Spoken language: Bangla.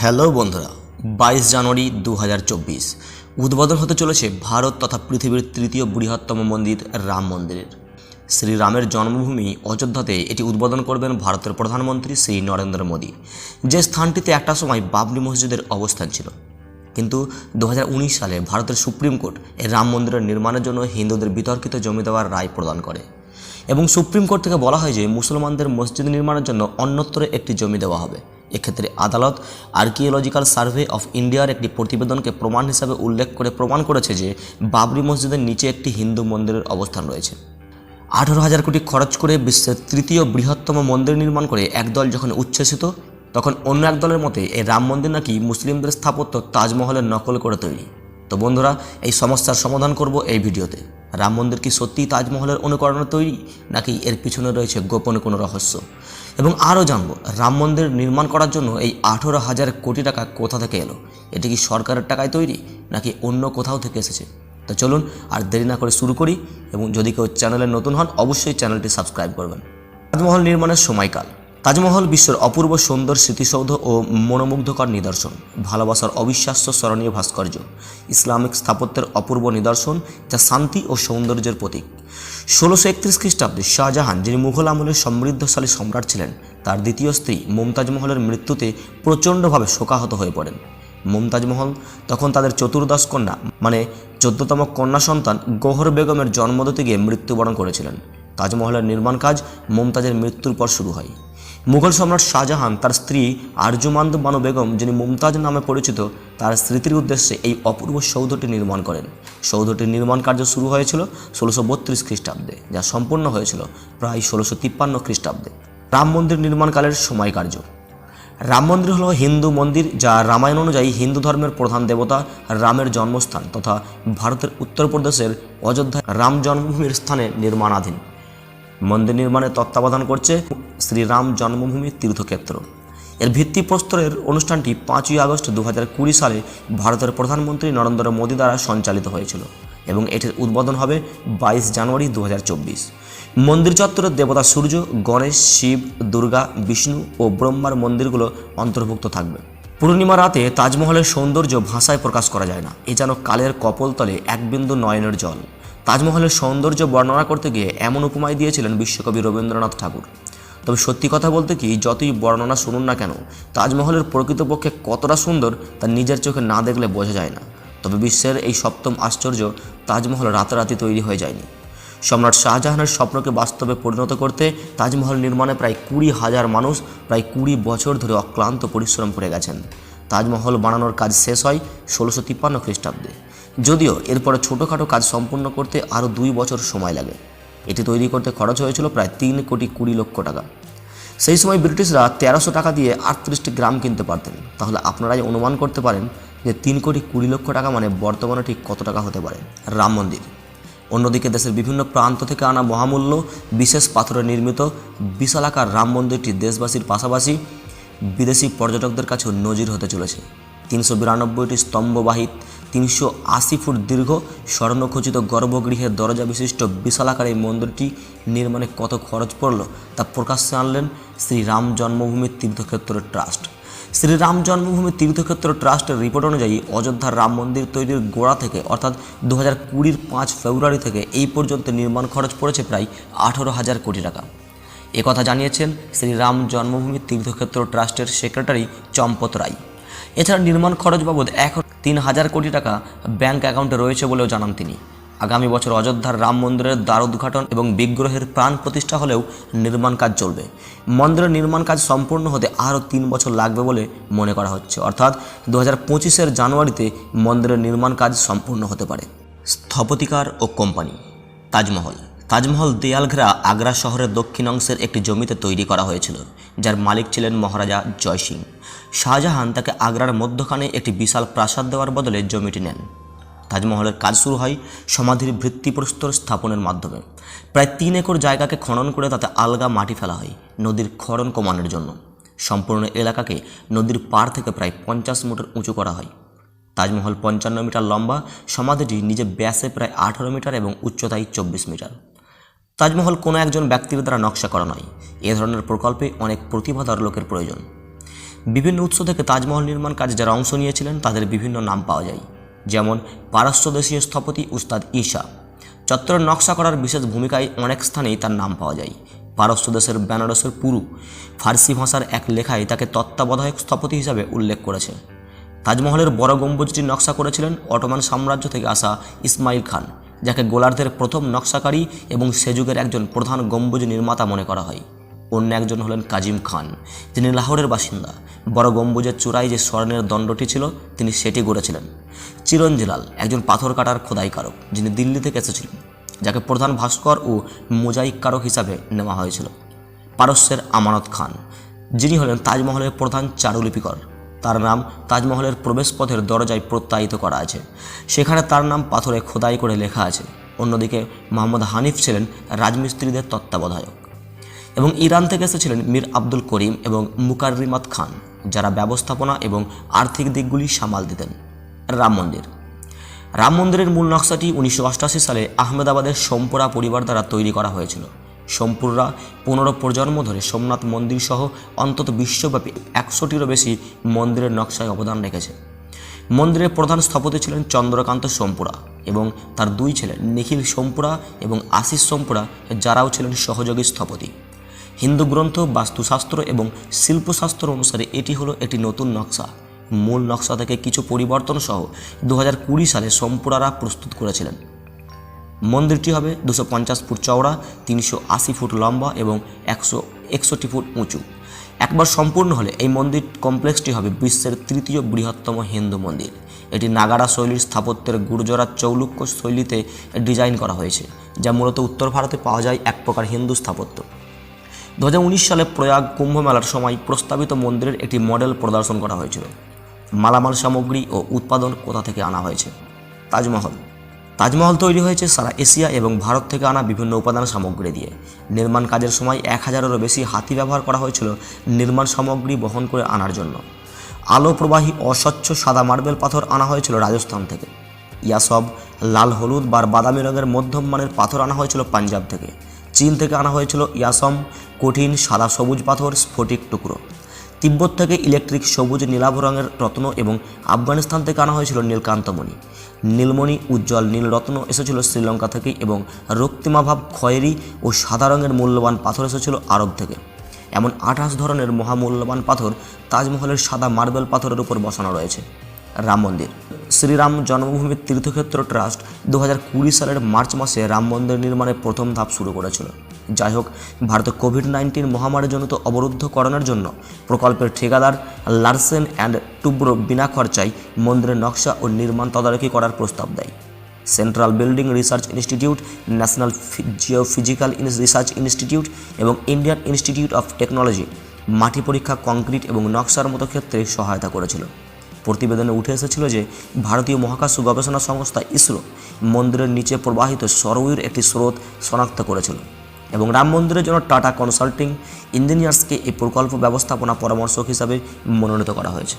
হ্যালো বন্ধুরা, বাইশ জানুয়ারি দু হাজার চব্বিশ। উদ্বোধন হতে চলেছে ভারত তথা পৃথিবীর তৃতীয় বৃহত্তম মন্দির রাম মন্দিরের। শ্রীরামের জন্মভূমি অযোধ্যাতে এটি উদ্বোধন করবেন ভারতের প্রধানমন্ত্রী শ্রী নরেন্দ্র মোদী। যে স্থানটিতে একটা সময় বাবরি মসজিদের অবস্থান ছিল। কিন্তু দু হাজার উনিশ সালে ভারতের সুপ্রিম কোর্ট রাম মন্দিরের নির্মাণের জন্য হিন্দুদের বিতর্কিত জমি দেওয়ার রায় প্রদান করে। এবং সুপ্রিম কোর্ট থেকে বলা হয় যে মুসলমানদের মসজিদ নির্মাণের জন্য অন্যত্র একটি জমি দেওয়া হবে। এক্ষেত্রে আদালত আর্কিওলজিক্যাল সার্ভে অফ ইন্ডিয়ার একটি প্রতিবেদনকে প্রমাণ হিসাবে উল্লেখ করে প্রমাণ করেছে যে বাবরি মসজিদের নিচে একটি হিন্দু মন্দিরের অবস্থান রয়েছে। আঠারো হাজার কোটি খরচ করে বিশ্বের তৃতীয় বৃহত্তম মন্দির নির্মাণ করে একদল যখন উচ্ছ্বসিত, তখন অন্য এক দলের মতে এই রাম মন্দির নাকি মুসলিমদের স্থাপত্য তাজমহলের নকল করে তৈরি। তো বন্ধুরা, এই সমস্যার সমাধান করব এই ভিডিওতে। রাম মন্দির কি সত্যিই তাজমহলের অনুকরণে তৈরি, নাকি এর পিছনে রয়েছে গোপন কোনো রহস্য? এবং আরও জানব, রাম মন্দির নির্মাণ করার জন্য এই আঠেরো হাজার কোটি টাকা কোথা থেকে এলো? এটি কি সরকারের টাকায় তৈরি, নাকি অন্য কোথাও থেকে এসেছে? তো চলুন আর দেরি না করে শুরু করি, এবং যদি কেউ চ্যানেলে নতুন হন, অবশ্যই চ্যানেলটি সাবস্ক্রাইব করবেন। তাজমহল নির্মাণের সময়কাল। তাজমহল বিশ্বের অপূর্ব সুন্দর স্মৃতিসৌধ ও মনোমুগ্ধকর নিদর্শন, ভালোবাসার অবিশ্বাস্য স্মরণীয় ভাস্কর্য, ইসলামিক স্থাপত্যের অপূর্ব নিদর্শন যা শান্তি ও সৌন্দর্যের প্রতীক। ষোলোশো একত্রিশ খ্রিস্টাব্দে শাহজাহান, যিনি মুঘল আমলের সমৃদ্ধশালী সম্রাট ছিলেন, তার দ্বিতীয় স্ত্রী মুমতাজ মহলের মৃত্যুতে প্রচণ্ডভাবে শোকাহত হয়ে পড়েন। মুমতাজ মহল তখন তাদের চতুর্দশ কন্যা মানে চোদ্দতম কন্যা সন্তান গৌহর বেগমের জন্ম দিতে গিয়ে মৃত্যুবরণ করেছিলেন। তাজমহলের নির্মাণ কাজ মুমতাজের মৃত্যুর পর শুরু হয়। মুঘল সম্রাট শাহজাহান তার স্ত্রী আরজুমান্দ বানু বেগম, যিনি মুমতাজ নামে পরিচিত, তার স্মৃতির উদ্দেশ্যে এই অপূর্ব সৌধটি নির্মাণ করেন। সৌধটির নির্মাণ কার্য শুরু হয়েছিল ষোলোশো বত্রিশ খ্রিস্টাব্দে, যা সম্পূর্ণ হয়েছিল প্রায় ষোলোশো তিপ্পান্ন খ্রিস্টাব্দে। রাম মন্দির নির্মাণকালের সময় কার্য। রাম মন্দির হল হিন্দু মন্দির, যা রামায়ণ অনুযায়ী হিন্দু ধর্মের প্রধান দেবতা রামের জন্মস্থান তথা ভারতের উত্তরপ্রদেশের অযোধ্যায় রাম জন্মভূমির স্থানে নির্মাণাধীন। মন্দির নির্মাণে তত্ত্বাবধান করছে শ্রীরাম জন্মভূমি তীর্থক্ষেত্র। এর ভিত্তিপ্রস্তরের অনুষ্ঠানটি পাঁচই আগস্ট দু সালে ভারতের প্রধানমন্ত্রী নরেন্দ্র মোদী দ্বারা সঞ্চালিত হয়েছিল এবং এটির উদ্বোধন হবে বাইশ জানুয়ারি দু হাজার চব্বিশ। মন্দির চত্বরের দেবতা সূর্য, গণেশ, শিব, দুর্গা, বিষ্ণু ও ব্রহ্মার মন্দিরগুলো অন্তর্ভুক্ত থাকবে। পূর্ণিমা রাতে তাজমহলের সৌন্দর্য ভাষায় প্রকাশ করা যায় না। এ যেন কালের কপলতলে এক বিন্দু নয়নের জল। তাজমহলের সৌন্দর্য বর্ণনা করতে গিয়ে এমন উপমায় দিয়েছিলেন বিশ্বকবি রবীন্দ্রনাথ ঠাকুর। তবে সত্যি কথা বলতে কি, যতই বর্ণনা শুনুন না কেন, তাজমহলের প্রকৃতপক্ষে কতটা সুন্দর তা নিজের চোখে না দেখলে বোঝা যায় না। তবে বিশ্বের এই সপ্তম আশ্চর্য তাজমহল রাতারাতি তৈরি হয়ে যায়নি। সম্রাট শাহজাহানের স্বপ্নকে বাস্তবে পরিণত করতে তাজমহল নির্মাণে প্রায় কুড়ি হাজার মানুষ প্রায় কুড়ি বছর ধরে অক্লান্ত পরিশ্রম করে গেছেন। তাজমহল বানানোর কাজ শেষ হয় ষোলোশো তিপ্পান্ন খ্রিস্টাব্দে। যদিও এরপরে ছোটোখাটো কাজ সম্পূর্ণ করতে আরও দুই বছর সময় লাগে। এটি তৈরি করতে খরচ হয়েছিল প্রায় তিন কোটি কুড়ি লক্ষ টাকা। সেই সময় ব্রিটিশরা তেরোশো টাকা দিয়ে আটত্রিশটি গ্রাম কিনতে পারতেন। তাহলে আপনারাই অনুমান করতে পারেন যে তিন কোটি কুড়ি লক্ষ টাকা মানে বর্তমানে ঠিক কত টাকা হতে পারে। রাম মন্দির। অন্যদিকে দেশের বিভিন্ন প্রান্ত থেকে আনা মহামূল্য, বিশেষ পাথরে নির্মিত, বিশালাকার রাম মন্দিরটি দেশবাসীর পাশাপাশি বিদেশি পর্যটকদের কাছেও নজির হতে চলেছে। তিনশো বিরানব্বইটি স্তম্ভবাহিত তিনশো আশি ফুট দীর্ঘ স্বর্ণখচিত গর্ভগৃহের দরজা বিশিষ্ট বিশালাকার এই মন্দিরটি নির্মাণে কত খরচ পড়ল তা প্রকাশ্যে আনলেন শ্রীরাম জন্মভূমি তীর্থক্ষেত্র ট্রাস্ট। শ্রীরাম জন্মভূমি তীর্থক্ষেত্র ট্রাস্টের রিপোর্ট অনুযায়ী অযোধ্যার রাম মন্দির তৈরির গোড়া থেকে, অর্থাৎ দু হাজার কুড়ির পাঁচ ফেব্রুয়ারি থেকে এই পর্যন্ত নির্মাণ খরচ পড়েছে প্রায় আঠেরো হাজার কোটি টাকা। একথা জানিয়েছেন শ্রীরাম জন্মভূমি তীর্থক্ষেত্র ট্রাস্টের সেক্রেটারি চম্পত রায়। এছাড়া নির্মাণ খরচ বাবদ এখন তিন হাজার কোটি টাকা ব্যাংক অ্যাকাউন্টে রয়েছে বলেও জানান তিনি। আগামী বছর অযোধ্যার রাম মন্দিরের দ্বার উদ্ঘাটন এবং বিগ্রহের প্রাণ প্রতিষ্ঠা হলেও নির্মাণ কাজ চলবে। মন্দিরের নির্মাণ কাজ সম্পূর্ণ হতে আরও তিন বছর লাগবে বলে মনে করা হচ্ছে। অর্থাৎ দু হাজার পঁচিশের জানুয়ারিতে মন্দিরের নির্মাণ কাজ সম্পূর্ণ হতে পারে। স্থপতিকার ও কোম্পানি, তাজমহল। তাজমহল দেয়ালঘেরা আগ্রা শহরের দক্ষিণ অংশের একটি জমিতে তৈরি করা হয়েছিল, যার মালিক ছিলেন মহারাজা জয় সিং। শাহজাহান তাকে আগ্রার মধ্যখানে একটি বিশাল প্রাসাদ দেওয়ার বদলে জমিটি নেন। তাজমহলের কাজ শুরু হয় সমাধির ভিত্তিপ্রস্তর স্থাপনের মাধ্যমে। প্রায় তিন একর জায়গাকে খনন করে তাতে আলগা মাটি ফেলা হয় নদীর ক্ষরণ কমানোর জন্য। সম্পূর্ণ এলাকাকে নদীর পাড় থেকে প্রায় পঞ্চাশ মিটার উঁচু করা হয়। তাজমহল পঞ্চান্ন মিটার লম্বা, সমাধিটি নিজে ব্যাসে প্রায় আঠারো মিটার এবং উচ্চতায় চব্বিশ মিটার। তাজমহল কোনো একজন ব্যক্তির দ্বারা নকশা করা নয়। এ ধরনের প্রকল্পে অনেক প্রতিভাধর লোকের প্রয়োজন। বিভিন্ন উৎস থেকে তাজমহল নির্মাণ কাজে যারা অংশ নিয়েছিলেন, তাদের বিভিন্ন নাম পাওয়া যায়। যেমন পারস্যদেশীয় স্থপতি উস্তাদ ঈশা। চত্বরের নকশা করার বিশেষ ভূমিকায় অনেক স্থানেই তার নাম পাওয়া যায়। পারস্য দেশের বেনারসের পুরু, ফার্সি ভাষার এক লেখায় তাকে তত্ত্বাবধায়ক স্থপতি হিসাবে উল্লেখ করেছে। তাজমহলের বড় গম্বুজটি নকশা করেছিলেন অটোমান সাম্রাজ্য থেকে আসা ইসমাইল খান। যাকে গোলার্ধের প্রথম নকশাকারী এবং সে যুগের একজন প্রধান গম্বুজ নির্মাতা মনে করা হয়। অন্য একজন হলেন কাজিম খান, যিনি লাহোরের বাসিন্দা। বড় গম্বুজের চূড়ায় যে স্বর্ণের দণ্ডটি ছিল, তিনি সেটি গড়েছিলেন। চিরঞ্জিলাল, একজন পাথর কাটার খোদাইকারক, যিনি দিল্লি থেকে এসেছিলেন, যাকে প্রধান ভাস্কর ও মোজাইক কারক হিসাবে নেওয়া হয়েছিল। পারস্যের আমানত খান, যিনি হলেন তাজমহলের প্রধান চারুলিপিকর। তার নাম তাজমহলের প্রবেশপথের দরজায় প্রত্যায়িত করা আছে। সেখানে তার নাম পাথরে খোদাই করে লেখা আছে। অন্যদিকে মোহাম্মদ হানিফ ছিলেন রাজমিস্ত্রিদের তত্ত্বাবধায়ক এবং ইরান থেকে এসেছিলেন মীর আব্দুল করিম এবং মুকাররিমাত খান, যারা ব্যবস্থাপনা এবং আর্থিক দিকগুলি সামাল দিতেন। রাম মন্দির। রাম মন্দিরের মূল নকশাটি উনিশশো সালে আহমেদাবাদের সোমপুরা পরিবার দ্বারা তৈরি করা হয়েছিল। সোমপুররা পনেরো প্রজন্ম ধরে সোমনাথ মন্দির সহ অন্তত বিশ্বব্যাপী একশোটিরও বেশি মন্দিরের নকশায় অবদান রেখেছে। মন্দিরের প্রধান স্থপতি ছিলেন চন্দ্রকান্ত সোমপুরা এবং তার দুই ছেলে নিখিল সোমপুরা এবং আশিস সোমপুরা, যারাও ছিলেন সহযোগী স্থপতি। হিন্দু গ্রন্থ, বাস্তুশাস্ত্র এবং শিল্পশাস্ত্র অনুসারে এটি হলো একটি নতুন নকশা। মূল নকশা থেকে কিছু পরিবর্তন সহ দু হাজার কুড়ি সালে সোমপুরারা প্রস্তুত করেছিলেন। মন্দিরটি হবে দুশো পঞ্চাশ ফুট চওড়া, তিনশো আশি ফুট লম্বা এবং একশো একষট্টি ফুট উঁচু। একবার সম্পূর্ণ হলে এই মন্দির কমপ্লেক্সটি হবে বিশ্বের তৃতীয় বৃহত্তম হিন্দু মন্দির। এটি নাগারা শৈলীর স্থাপত্যের গুর্জরা চৌলুক্য শৈলীতে ডিজাইন করা হয়েছে, যা মূলত উত্তর ভারতে পাওয়া যায় এক প্রকার হিন্দু স্থাপত্য। দু হাজার উনিশ সালে প্রয়াগ কুম্ভ মেলার সময় প্রস্তাবিত মন্দিরের একটি মডেল প্রদর্শন করা হয়েছিল। মালামাল সামগ্রী ও উৎপাদন কোথা থেকে আনা হয়েছে? তাজমহল। তাজমহল তৈরি হয়েছে সারা এশিয়া এবং ভারত থেকে আনা বিভিন্ন উপাদান সামগ্রী দিয়ে। নির্মাণ কাজের সময় এক হাজারেরও বেশি হাতি ব্যবহার করা হয়েছিল নির্মাণ সামগ্রী বহন করে আনার জন্য। আলো প্রবাহী অস্বচ্ছ সাদা মার্বেল পাথর আনা হয়েছিল রাজস্থান থেকে। ইয়াসব লাল হলুদ বা বাদামি রঙের মধ্যম মানের পাথর আনা হয়েছিল পাঞ্জাব থেকে। চীন থেকে আনা হয়েছিল ইয়াসম কঠিন সাদা সবুজ পাথর স্ফটিক টুকরো। তিব্বত থেকে ইলেকট্রিক সবুজ নীলাভ রঙের রত্ন এবং আফগানিস্তান থেকে আনা হয়েছিল নীলকান্তমণি। নীলমণি উজ্জ্বল নীলরত্ন এসেছিল শ্রীলঙ্কা থেকে এবং রক্তিমাভাব খয়েরি ও সাদা রঙের মূল্যবান পাথর এসেছিল আরব থেকে। এমন আঠাশ ধরনের মহামূল্যবান পাথর তাজমহলের সাদা মার্বেল পাথরের উপর বসানো রয়েছে। রাম মন্দির। শ্রীরাম জন্মভূমি তীর্থক্ষেত্র ট্রাস্ট দু হাজার কুড়ি সালের মার্চ মাসে রাম মন্দির নির্মাণের প্রথম ধাপ শুরু করেছিল। যাই হোক ভারতে কোভিড নাইন্টিন মহামারীজনিত অবরুদ্ধকরণের জন্য প্রকল্পের ঠিকাদার লার্সেন অ্যান্ড টুব্রো বিনা খরচায় মন্দিরের নকশা ও নির্মাণ তদারকি করার প্রস্তাব দেয়। Central building research institute, national geophysical research institute এবং ইন্ডিয়ান ইনস্টিটিউট অফ টেকনোলজি মাটি পরীক্ষা, কংক্রিট এবং নকশার মতো ক্ষেত্রে সহায়তা করেছিল। প্রতিবেদনে উঠে এসেছিল যে ভারতীয় মহাকাশ গবেষণা সংস্থা ইসরো মন্দিরের নিচে প্রবাহিত সরয়ুর একটি স্রোত শনাক্ত করেছিল। এবং রাম মন্দিরের জন্য টাটা কনসাল্টিং ইঞ্জিনিয়ার্সকে এই প্রকল্প ব্যবস্থাপনা পরামর্শক হিসাবে মনোনীত করা হয়েছে।